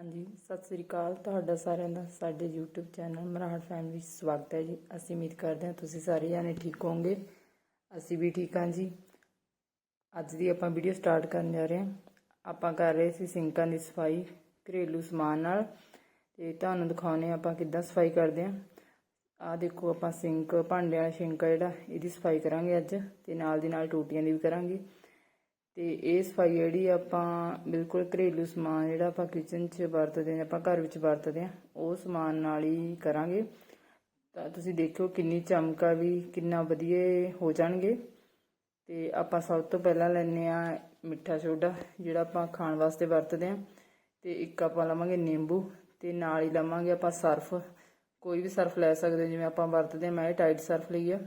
ਹਾਂਜੀ, ਸਤਿ ਸ੍ਰੀ ਅਕਾਲ ਤੁਹਾਡਾ ਸਾਰਿਆਂ ਦਾ, ਸਾਡੇ YouTube ਚੈਨਲ ਮਰਾੜ ਫੈਮਿਲੀ ਵਿੱਚ ਸਵਾਗਤ ਹੈ ਜੀ। ਅਸੀਂ ਉਮੀਦ ਕਰਦੇ ਹਾਂ ਤੁਸੀਂ ਸਾਰੇ ਜਾਣੇ ਠੀਕ ਹੋਵੋਗੇ। ਅਸੀਂ ਵੀ ਠੀਕ ਹਾਂ ਜੀ। ਅੱਜ ਦੀ ਆਪਾਂ ਵੀਡੀਓ ਸਟਾਰਟ ਕਰਨ ਜਾ ਰਹੇ ਹਾਂ। ਆਪਾਂ ਕਰ ਰਹੇ ਸੀ ਸਿੰਕਾਂ ਦੀ ਸਫ਼ਾਈ, ਘਰੇਲੂ ਸਮਾਨ ਨਾਲ। ਤੇ ਤੁਹਾਨੂੰ ਦਿਖਾਉਣੇ ਹਾਂ ਆਪਾਂ ਕਿੱਦਾਂ ਸਫ਼ਾਈ ਕਰਦੇ ਹਾਂ। ਆਹ ਦੇਖੋ ਆਪਾਂ ਸਿੰਕ, ਭਾਂਡਿਆਂ ਵਾਲਾ ਸਿੰਕ ਜਿਹੜਾ, ਇਹਦੀ ਸਫ਼ਾਈ ਕਰਾਂਗੇ ਅੱਜ ਤੇ ਨਾਲ ਦੀ ਨਾਲ ਟੂਟੀਆਂ ਦੀ ਵੀ ਕਰਾਂਗੇ। ਤੇ ਇਹ ਸਫ਼ਾਈ ਜਿਹੜੀ ਆਪਾਂ ਬਿਲਕੁਲ ਘਰੇਲੂ ਸਮਾਨ ਜਿਹੜਾ ਆਪਾਂ ਕਿਚਨ 'ਚ ਵਰਤਦੇ ਹਾਂ, ਆਪਾਂ ਘਰ ਵਿੱਚ ਵਰਤਦੇ ਹਾਂ, ਉਹ ਸਮਾਨ ਨਾਲ ਹੀ ਕਰਾਂਗੇ। ਤਾਂ ਤੁਸੀਂ ਦੇਖਿਓ ਕਿੰਨੀ ਚਮਕਾ ਵੀ, ਕਿੰਨਾ ਵਧੀਆ ਹੋ ਜਾਣਗੇ। ਤੇ ਆਪਾਂ ਸਭ ਤੋਂ ਪਹਿਲਾਂ ਲੈਣੇ ਆ ਮਿੱਠਾ ਸੋਡਾ, ਜਿਹੜਾ ਆਪਾਂ ਖਾਣ ਵਾਸਤੇ ਵਰਤਦੇ ਹਾਂ। ਤੇ ਇੱਕ ਆਪਾਂ ਲਵਾਂਗੇ ਨਿੰਬੂ ਤੇ ਨਾਲ ਹੀ ਲਵਾਂਗੇ ਆਪਾਂ ਸਰਫ। ਕੋਈ ਵੀ ਸਰਫ ਲੈ ਸਕਦੇ ਜਿਵੇਂ ਆਪਾਂ ਵਰਤਦੇ ਹਾਂ, ਮੈਂ ਇਹ ਟਾਈਡ ਸਰਫ ਲਈ ਆ।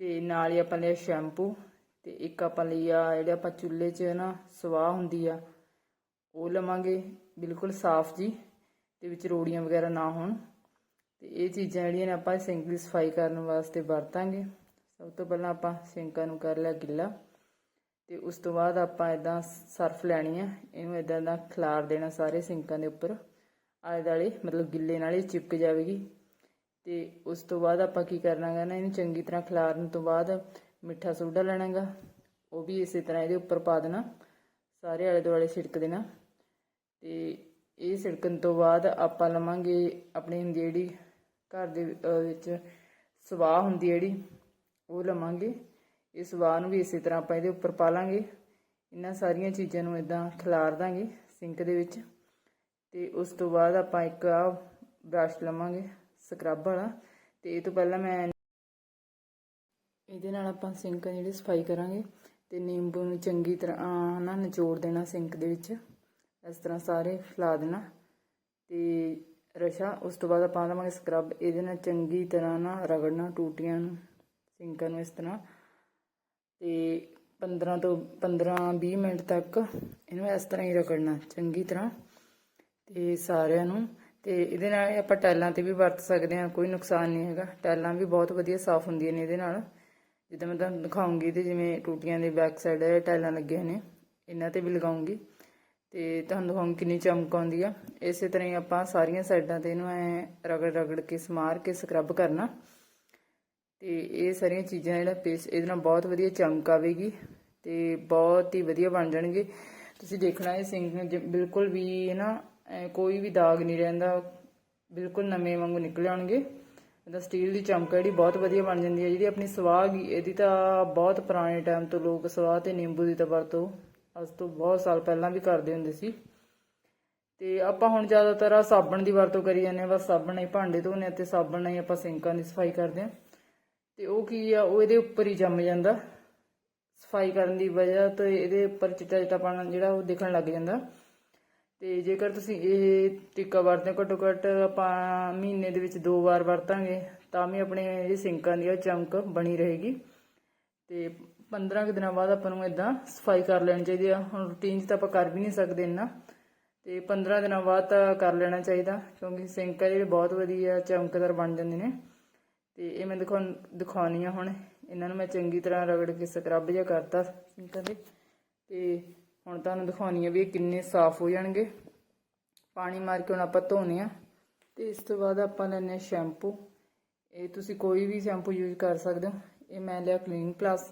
ਤੇ ਨਾਲ ਹੀ ਆਪਾਂ ਲਿਆ ਸ਼ੈਂਪੂ। ਤੇ ਇੱਕ ਆਪਾਂ ਲਈ ਆ, ਜਿਹੜੇ ਆਪਾਂ ਚੁੱਲ੍ਹੇ 'ਚ ਨਾ ਸਵਾਹ ਹੁੰਦੀ ਆ, ਉਹ ਲਵਾਂਗੇ ਬਿਲਕੁਲ ਸਾਫ਼ ਜੀ ਤੇ ਵਿੱਚ ਰੋੜੀਆਂ ਵਗੈਰਾ ਨਾ ਹੋਣ। ਤੇ ਇਹ ਚੀਜ਼ਾਂ ਜਿਹੜੀਆਂ ਨੇ ਆਪਾਂ ਸਿੰਕ ਦੀ ਸਫ਼ਾਈ ਕਰਨ ਵਾਸਤੇ ਵਰਤਾਂਗੇ। ਸਭ ਤੋਂ ਪਹਿਲਾਂ ਆਪਾਂ ਸਿੰਕਾਂ ਨੂੰ ਕਰ ਲਿਆ ਗਿੱਲਾ ਤੇ ਉਸ ਤੋਂ ਬਾਅਦ ਆਪਾਂ ਇਦਾਂ ਸਰਫ ਲੈਣੀ ਆ। ਇਹਨੂੰ ਇਦਾਂ ਦਾ ਖਿਲਾਰ ਦੇਣਾ ਸਾਰੇ ਸਿੰਕਾਂ ਦੇ ਉੱਪਰ। ਆਲੇ ਦਾਲੇ ਮਤਲਬ ਗਿੱਲੇ ਨਾਲ ਹੀ ਚਿਪਕ ਜਾਵੇਗੀ। ਤੇ ਉਸ ਤੋਂ ਬਾਅਦ ਆਪਾਂ ਕੀ ਕਰਨਾ ਕਰਨਾਗਾ ਨਾ, ਇਹਨੂੰ ਚੰਗੀ ਤਰ੍ਹਾਂ ਖਿਲਾਰਨ ਤੋਂ ਬਾਅਦ ਮਿੱਠਾ ਸੋਡਾ ਲੈਣਾਗਾ। ਉਹ ਵੀ ਇਸੇ ਤਰ੍ਹਾਂ ਇਹਦੇ ਉੱਪਰ ਪਾ ਦੇਣਾ। ਸਾਰੇ ਆਲੇ ਦੁਆਲੇ ਛਿੜਕ ਦੇਣਾ। ਤੇ ਇਹ ਛਿੜਕਣ ਤੋਂ ਬਾਅਦ ਆਪਾਂ ਲਵਾਂਗੇ ਆਪਣੀ ਹੁੰਦੀ ਜਿਹੜੀ ਘਰ ਦੇ ਵਿੱਚ ਸਵਾਹ ਹੁੰਦੀ ਜਿਹੜੀ, ਉਹ ਲਵਾਂਗੇ। ਇਹ ਸਵਾਹ ਨੂੰ ਵੀ ਇਸੇ ਤਰ੍ਹਾਂ ਆਪਾਂ ਇਹਦੇ ਉੱਪਰ ਪਾ ਲਾਂਗੇ। ਇਹਨਾਂ ਸਾਰੀਆਂ ਚੀਜ਼ਾਂ ਨੂੰ ਇਦਾਂ ਖਿਲਾਰ ਦਾਂਗੇ ਸਿੰਕ ਦੇ ਵਿੱਚ। ਤੇ ਉਸ ਤੋਂ ਬਾਅਦ ਆਪਾਂ ਇੱਕ ਆ ਬ੍ਰਸ਼ ਲਵਾਂਗੇ, ਸਕਰਬ ਵਾਲਾ। ਤੇ ਇਹ ਤੋਂ ਪਹਿਲਾਂ ਮੈਂ ਇਹਦੇ ਨਾਲ ਆਪਾਂ ਸਿੰਕ ਜਿਹੜੀ ਸਫ਼ਾਈ ਕਰਾਂਗੇ ਤੇ ਨਿੰਬੂ ਨੂੰ ਚੰਗੀ ਤਰ੍ਹਾਂ ਨਾ ਨਿਚੋੜ ਦੇਣਾ ਸਿੰਕ ਦੇ ਵਿੱਚ। ਇਸ ਤਰ੍ਹਾਂ ਸਾਰੇ ਫੈਲਾ ਦੇਣਾ। ਤੇ ਰਸ਼ਾ, ਉਸ ਤੋਂ ਬਾਅਦ ਆਪਾਂ ਲਵਾਂਗੇ ਸਕਰਬ। ਇਹਦੇ ਨਾਲ ਚੰਗੀ ਤਰ੍ਹਾਂ ਨਾ ਰਗੜਨਾ ਟੂਟੀਆਂ ਨੂੰ, ਸਿੰਕਾਂ ਨੂੰ ਇਸ ਤਰ੍ਹਾਂ। ਤੇ 15 ਤੋਂ 15 20 ਮਿੰਟ ਤੱਕ ਇਹਨੂੰ ਇਸ ਤਰ੍ਹਾਂ ਹੀ ਰਗੜਨਾ, ਚੰਗੀ ਤਰ੍ਹਾਂ। ਤੇ ਸਾਰਿਆਂ ਨੂੰ, ਤੇ ਇਹਦੇ ਨਾਲ ਆਪਾਂ ਟੈਲਾਂ ਤੇ ਵੀ ਵਰਤ ਸਕਦੇ ਹਾਂ, ਕੋਈ ਨੁਕਸਾਨ ਨਹੀਂ ਹੈਗਾ। ਟੈਲਾਂ ਵੀ ਬਹੁਤ ਵਧੀਆ ਸਾਫ਼ ਹੁੰਦੀਆਂ ਨੇ ਇਹਦੇ ਨਾਲ। ਜਿੱਦਾਂ ਮੈਂ ਤੁਹਾਨੂੰ ਦਿਖਾਉਂਗੀ ਤੇ ਜਿਵੇਂ ਟੂਟੀਆਂ ਦੇ ਬੈਕ ਸਾਈਡ ਟੈਲਾਂ ਲੱਗੀਆਂ ਨੇ, ਇਹਨਾਂ ਤੇ ਵੀ ਲਗਾਉਂਗੀ। ਤੇ ਤੁਹਾਨੂੰ ਦਿਖਾਉਂਗੀ ਕਿੰਨੀ ਚਮਕ ਆਉਂਦੀ ਆ। ਇਸੇ ਤਰ੍ਹਾਂ ਹੀ ਆਪਾਂ ਸਾਰੀਆਂ ਸਾਈਡਾਂ ਤੇ ਇਹਨੂੰ ਐ ਰਗੜ ਰਗੜ ਕੇ, ਸਮਾਰ ਕੇ ਸਕਰਬ ਕਰਨਾ। ਤੇ ਇਹ ਸਾਰੀਆਂ ਚੀਜ਼ਾਂ ਜਿਹੜਾ ਪੇਸਟ ਇਹਦੇ ਨਾਲ ਬਹੁਤ ਵਧੀਆ ਚਮਕ ਆਵੇਗੀ ਤੇ ਬਹੁਤ ਹੀ ਵਧੀਆ ਬਣ ਜਾਣਗੇ। ਤੁਸੀਂ ਦੇਖਣਾ ਇਹ ਸਿੰਗ ਬਿਲਕੁਲ ਵੀ ਹੈ ਨਾ ਕੋਈ ਵੀ ਦਾਗ ਨਹੀਂ ਰਹਿੰਦਾ, ਬਿਲਕੁਲ ਨਵੇਂ ਵਾਂਗੂ ਨਿਕਲ ਆਉਣਗੇ। ਇਹਦਾ ਸਟੀਲ ਦੀ ਚਮਕ ਜਿਹੜੀ ਬਹੁਤ ਵਧੀਆ ਬਣ ਜਾਂਦੀ ਹੈ। ਜਿਹੜੀ ਆਪਣੀ ਸਵਾਹ ਗੀ, ਇਹਦੀ ਤਾਂ ਬਹੁਤ ਪੁਰਾਣੇ ਟਾਈਮ ਤੋਂ ਲੋਕ ਸਵਾਹ ਤੇ ਨਿੰਬੂ ਦੀ ਤਾਂ ਵਰਤੋਂ ਅੱਜ ਤੋਂ ਬਹੁਤ ਸਾਲ ਪਹਿਲਾਂ ਵੀ ਕਰਦੇ ਹੁੰਦੇ ਸੀ। ਤੇ ਆਪਾਂ ਹੁਣ ਜ਼ਿਆਦਾਤਰ ਆ ਸਾਬਣ ਦੀ ਵਰਤੋਂ ਕਰੀ ਜਾਂਦੇ ਆ ਬਸ ਸਾਬਣ ਨਾਲ ਹੀ ਭਾਂਡੇ ਧੋਨੇ ਤੇ ਸਾਬਣ ਨਾਲ ਹੀ ਆਪਾਂ ਸਿੰਕਾਂ ਦੀ ਸਫ਼ਾਈ ਕਰਦੇ ਆ ਤੇ ਉਹ ਕੀ ਆ, ਉਹ ਇਹਦੇ ਉੱਪਰ ਹੀ ਜੰਮ ਜਾਂਦਾ। ਸਫ਼ਾਈ ਕਰਨ ਦੀ ਵਜ੍ਹਾ ਤੋਂ ਇਹਦੇ ਉੱਪਰ ਚਿੱਟਾ ਚਿੱਟਾਪਣ ਜਿਹੜਾ ਉਹ ਦਿਖਣ ਲੱਗ ਜਾਂਦਾ। ਤੇ ਜੇਕਰ ਤੁਸੀਂ ਇਹ ਟਿੱਕਾ ਵਰਤਦੇ ਹੋ, ਘੱਟੋ ਘੱਟ ਆਪਾਂ ਮਹੀਨੇ ਦੇ ਵਿੱਚ ਦੋ ਵਾਰ ਵਰਤਾਂਗੇ, ਤਾਂ ਵੀ ਆਪਣੇ ਜਿਹੜੀ ਸਿੰਕਾਂ ਦੀ ਉਹ ਚਮਕ ਬਣੀ ਰਹੇਗੀ। ਤੇ 15 ਕੁ ਦਿਨਾਂ ਬਾਅਦ ਆਪਾਂ ਨੂੰ ਇਦਾਂ ਸਫ਼ਾਈ ਕਰ ਲੈਣੀ ਚਾਹੀਦੀ ਆ। ਹੁਣ ਰੂਟੀਨ 'ਚ ਤਾਂ ਆਪਾਂ ਕਰ ਵੀ ਨਹੀਂ ਸਕਦੇ ਇੰਨਾ। ਤੇ 15 ਦਿਨਾਂ ਬਾਅਦ ਤਾਂ ਕਰ ਲੈਣਾ ਚਾਹੀਦਾ, ਕਿਉਂਕਿ ਸਿੰਕ ਆ ਜਿਹੜੇ ਬਹੁਤ ਵਧੀਆ ਚਮਕਦਾਰ ਬਣ ਜਾਂਦੇ ਨੇ। ਤੇ ਇਹ ਮੈਂ ਦਿਖਾਉਣ, ਦਿਖਾਉਣੀ ਆ ਹੁਣ। ਇਹਨਾਂ ਨੂੰ ਮੈਂ ਚੰਗੀ ਤਰ੍ਹਾਂ ਰਗੜ ਕੇ ਸਕਰਬ ਜਿਹਾ ਕਰਤਾ ਸਿੰਕਾਂ ਦੇ। ਤੇ ਹੁਣ ਤੁਹਾਨੂੰ ਦਿਖਾਉਣੀ ਆ ਵੀ ਇਹ ਕਿੰਨੇ ਸਾਫ਼ ਹੋ ਜਾਣਗੇ। ਪਾਣੀ ਮਾਰ ਕੇ ਹੁਣ ਆਪਾਂ ਧੋਨੇ ਆ ਤੇ ਇਸ ਤੋਂ ਬਾਅਦ ਆਪਾਂ ਲੈਣੇ ਆ ਸ਼ੈਂਪੂ। ਇਹ ਤੁਸੀਂ ਕੋਈ ਵੀ ਸ਼ੈਂਪੂ ਯੂਜ਼ ਕਰ ਸਕਦੇ ਹੋ। ਇਹ ਮੈਂ ਲਿਆ ਕਲੀਨ ਪਲੱਸ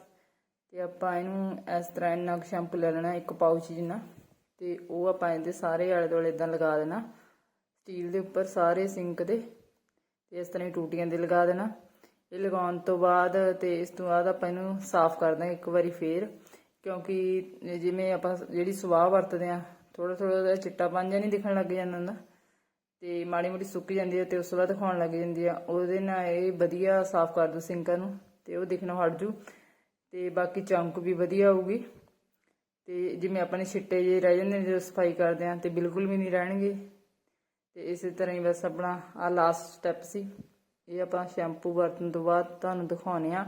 ਤੇ ਆਪਾਂ ਇਹਨੂੰ ਇਸ ਤਰ੍ਹਾਂ ਇੰਨਾ ਕੁ ਸ਼ੈਂਪੂ ਲੈ ਲੈਣਾ, ਇੱਕ ਪਾਊਚ ਜਿੰਨਾ। ਤੇ ਉਹ ਆਪਾਂ ਇਹਦੇ ਸਾਰੇ ਆਲੇ ਦੁਆਲੇ ਇਦਾਂ ਲਗਾ ਦੇਣਾ। ਸਟੀਲ ਦੇ ਉੱਪਰ ਸਾਰੇ ਸਿੰਕ ਦੇ ਤੇ ਇਸ ਤਰ੍ਹਾਂ ਹੀ ਟੂਟੀਆਂ ਦੇ ਲਗਾ ਦੇਣਾ। ਇਹ ਲਗਾਉਣ ਤੋਂ ਬਾਅਦ ਤੇ ਇਸ ਤੋਂ ਬਾਅਦ ਆਪਾਂ ਇਹਨੂੰ ਸਾਫ਼ ਕਰ ਦਾਂਗੇ ਇੱਕ ਵਾਰੀ ਫੇਰ। ਕਿਉਂਕਿ ਜਿਵੇਂ ਆਪਾਂ ਜਿਹੜੀ ਸਵਾਹ ਵਰਤਦੇ ਆ ਥੋੜਾ ਥੋੜਾ ਜਿਹਾ ਚਿੱਟਾਪਨ ਜਿਹਾ ਨਹੀਂ ਦਿਖਣ ਲੱਗ ਜਾਂਦਾ ਹੁੰਦਾ। ਤੇ ਮਾੜੀ ਮੋਟੀ ਸੁੱਕ ਜਾਂਦੀ ਹੈ ਤੇ ਉਸ ਤੋਂ ਬਾਅਦ ਦਿਖਾਉਣ ਲੱਗ ਜਾਂਦੀ ਆ। ਉਹਦੇ ਨਾਲ ਇਹ ਵਧੀਆ ਸਾਫ਼ ਕਰ ਦੋ ਸਿੰਕਾਂ ਨੂੰ ਤੇ ਉਹ ਦਿਖਣਾ ਹਟ ਜੂ। ਤੇ ਬਾਕੀ ਚਮਕ ਵੀ ਵਧੀਆ ਆਊਗੀ। ਤੇ ਜਿਵੇਂ ਆਪਣੇ ਛਿੱਟੇ ਜੇ ਰਹਿ ਜਾਂਦੇ ਨੇ ਜਦੋਂ ਸਫ਼ਾਈ ਕਰਦੇ ਆ ਤੇ ਬਿਲਕੁਲ ਵੀ ਨਹੀਂ ਰਹਿਣਗੇ। ਤੇ ਇਸੇ ਤਰ੍ਹਾਂ ਹੀ ਬਸ ਆਪਣਾ ਆ ਲਾਸਟ ਸਟੈਪ ਸੀ। ਇਹ ਆਪਾਂ ਸ਼ੈਂਪੂ ਵਰਤਣ ਤੋਂ ਬਾਅਦ ਤੁਹਾਨੂੰ ਦਿਖਾਉਣੇ ਆ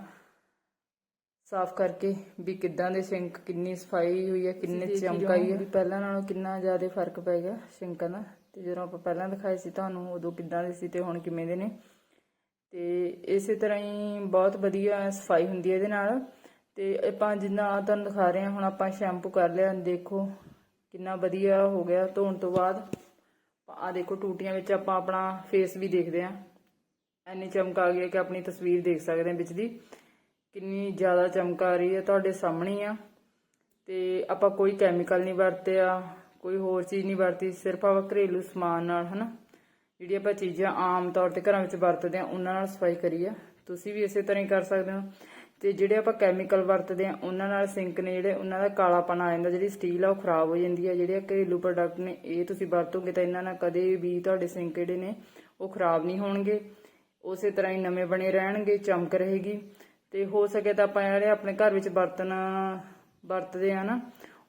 ਸਾਫ਼ ਕਰਕੇ ਵੀ ਕਿੱਦਾਂ ਦੇ ਸਿੰਕ ਕਿੰਨੀ ਸਫ਼ਾਈ ਹੋਈ ਹੈ ਕਿੰਨੇ ਚਮਕ ਆਈ ਹੈ। ਪਹਿਲਾਂ ਨਾਲੋਂ ਕਿੰਨਾ ਜ਼ਿਆਦਾ ਫ਼ਰਕ ਪੈ ਗਿਆ ਸਿੰਕਾਂ ਦਾ। ਤੇ ਜਦੋਂ ਆਪਾਂ ਪਹਿਲਾਂ ਦਿਖਾਏ ਸੀ ਤੁਹਾਨੂੰ ਉਦੋਂ ਕਿੱਦਾਂ ਦੇ ਸੀ ਤੇ ਹੁਣ ਕਿਵੇਂ ਦੇ ਨੇ। ਤੇ ਇਸੇ ਤਰ੍ਹਾਂ ਹੀ ਬਹੁਤ ਵਧੀਆ ਸਫ਼ਾਈ ਹੁੰਦੀ ਹੈ ਇਹਦੇ ਨਾਲ। ਤੇ ਆਪਾਂ ਜਿੰਨਾ ਤੁਹਾਨੂੰ ਦਿਖਾ ਰਹੇ ਹਾਂ ਹੁਣ ਆਪਾਂ ਸ਼ੈਂਪੂ ਕਰ ਲਿਆ ਦੇਖੋ ਕਿੰਨਾ ਵਧੀਆ ਹੋ ਗਿਆ। ਧੋਣ ਤੋਂ ਬਾਅਦ ਆ ਦੇਖੋ ਟੂਟੀਆਂ ਵਿੱਚ ਆਪਾਂ ਆਪਣਾ ਫੇਸ ਵੀ ਦੇਖਦੇ ਆ ਐਨੀ ਚਮਕ ਆ ਗਈ ਹੈ ਕਿ ਆਪਣੀ ਤਸਵੀਰ ਦੇਖ ਸਕਦੇ ਆ ਵਿੱਚ ਦੀ। ਕਿੰਨੀ ਜ਼ਿਆਦਾ ਚਮਕ ਆ ਰਹੀ ਹੈ ਤੁਹਾਡੇ ਸਾਹਮਣੇ ਆ। ਤੇ ਆਪਾਂ ਕੋਈ ਕੈਮੀਕਲ ਨਹੀਂ ਵਰਤਿਆ, ਕੋਈ ਹੋਰ ਚੀਜ਼ ਨਹੀਂ ਵਰਤੀ, ਸਿਰਫ ਆਪਾਂ ਘਰੇਲੂ ਸਮਾਨ ਨਾਲ, ਹਨਾ। ਜਿਹੜੀ ਆਪਾਂ ਚੀਜ਼ਾਂ ਆਮ ਤੌਰ ਤੇ ਘਰਾਂ ਵਿੱਚ ਵਰਤਦੇ ਆ ਉਹਨਾਂ ਨਾਲ ਸਫ਼ਾਈ ਕਰੀ ਆ। ਤੁਸੀਂ ਵੀ ਇਸੇ ਤਰ੍ਹਾਂ ਹੀ ਕਰ ਸਕਦੇ ਹੋ। ਤੇ ਜਿਹੜੇ ਆਪਾਂ ਕੈਮੀਕਲ ਵਰਤਦੇ ਆ ਉਹਨਾਂ ਨਾਲ ਸਿੰਕ ਨੇ ਜਿਹੜੇ, ਉਹਨਾਂ ਦਾ ਕਾਲਾਪਨ ਆ ਜਾਂਦਾ, ਜਿਹੜੀ ਸਟੀਲ ਆ ਉਹ ਖਰਾਬ ਹੋ ਜਾਂਦੀ ਆ। ਜਿਹੜੇ ਘਰੇਲੂ ਪ੍ਰੋਡਕਟ ਨੇ, ਇਹ ਤੁਸੀਂ ਵਰਤੋਗੇ ਤਾਂ ਇਹਨਾਂ ਨਾਲ ਕਦੇ ਵੀ ਤੁਹਾਡੇ ਸਿੰਕ ਜਿਹੜੇ ਨੇ, ਉਹ ਖਰਾਬ ਨਹੀਂ ਹੋਣਗੇ। ਉਸੇ ਤਰ੍ਹਾਂ ਹੀ ਨਵੇਂ ਬਣੇ ਰਹਿਣਗੇ, ਚਮਕ ਰਹੇਗੀ। ਤੇ ਹੋ ਸਕੇ ਤਾਂ ਆਪਾਂ ਜਿਹੜੇ ਆਪਣੇ ਘਰ ਵਿੱਚ ਬਰਤਨ ਵਰਤਦੇ ਆ ਨਾ,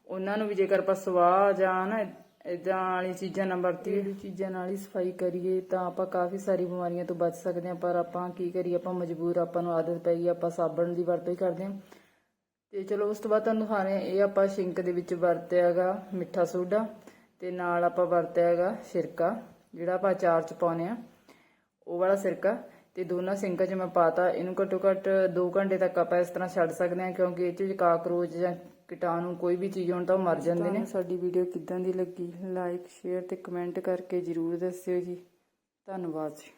ਉਹਨਾਂ ਨੂੰ ਵੀ ਜੇਕਰ ਆਪਾਂ ਸਵਾਹ ਜਾਂ ਨਾ ਇਦਾਂ ਵਾਲੀ ਚੀਜ਼ਾਂ ਨਾ ਵਰਤੀਏ। ਚੀਜ਼ਾਂ ਨਾਲ ਹੀ ਸਫ਼ਾਈ ਕਰੀਏ ਤਾਂ ਆਪਾਂ ਕਾਫੀ ਸਾਰੀ ਬਿਮਾਰੀਆਂ ਤੋਂ ਬਚ ਸਕਦੇ ਹਾਂ, ਪਰ ਆਪਾਂ ਕੀ ਕਰੀਏ, ਆਪਾਂ ਮਜਬੂਰ ਆਪਾਂ ਨੂੰ ਆਦਤ ਪੈ ਗਈ, ਆਪਾਂ ਸਾਬਣ ਦੀ ਵਰਤੋਂ ਹੀ ਕਰਦੇ ਹਾਂ। ਤੇ ਚਲੋ, ਉਸ ਤੋਂ ਬਾਅਦ ਤੁਹਾਨੂੰ ਦਿਖਾ ਰਹੇ ਹਾਂ, ਇਹ ਆਪਾਂ ਸ਼ਿੰਕ ਦੇ ਵਿੱਚ ਵਰਤਿਆ ਹੈਗਾ ਮਿੱਠਾ ਸੋਡਾ ਤੇ ਨਾਲ ਆਪਾਂ ਵਰਤਿਆ ਹੈਗਾ ਸਿਰਕਾ, ਜਿਹੜਾ ਆਪਾਂ ਅਚਾਰ ਚ ਪਾਉਨੇ ਆ ਉਹ ਵਾਲਾ ਸਿਰਕਾ। ਤੇ ਦੋਨਾਂ ਸਿੰਕਾਂ 'ਚ ਮੈਂ ਪਾਤਾ ਇਹਨੂੰ ਘੱਟੋ ਘੱਟ 2 ਘੰਟੇ ਤੱਕ ਆਪਾਂ ਇਸ ਤਰ੍ਹਾਂ ਛੱਡ ਸਕਦੇ ਹਾਂ, ਕਿਉਂਕਿ ਇਹ 'ਚ ਕਾਕਰੋਚ ਜਾਂ ਕੀਟਾਣੂ ਕੋਈ ਵੀ ਚੀਜ਼ ਹੋਣ ਤਾਂ ਉਹ ਮਰ ਜਾਂਦੇ ਨੇ। ਸਾਡੀ ਵੀਡੀਓ ਕਿੱਦਾਂ ਦੀ ਲੱਗੀ? ਲਾਈਕ ਸ਼ੇਅਰ ਤੇ ਕਮੈਂਟ ਕਰਕੇ ਜਰੂਰ ਦੱਸਿਓ ਜੀ। ਧੰਨਵਾਦ ਜੀ।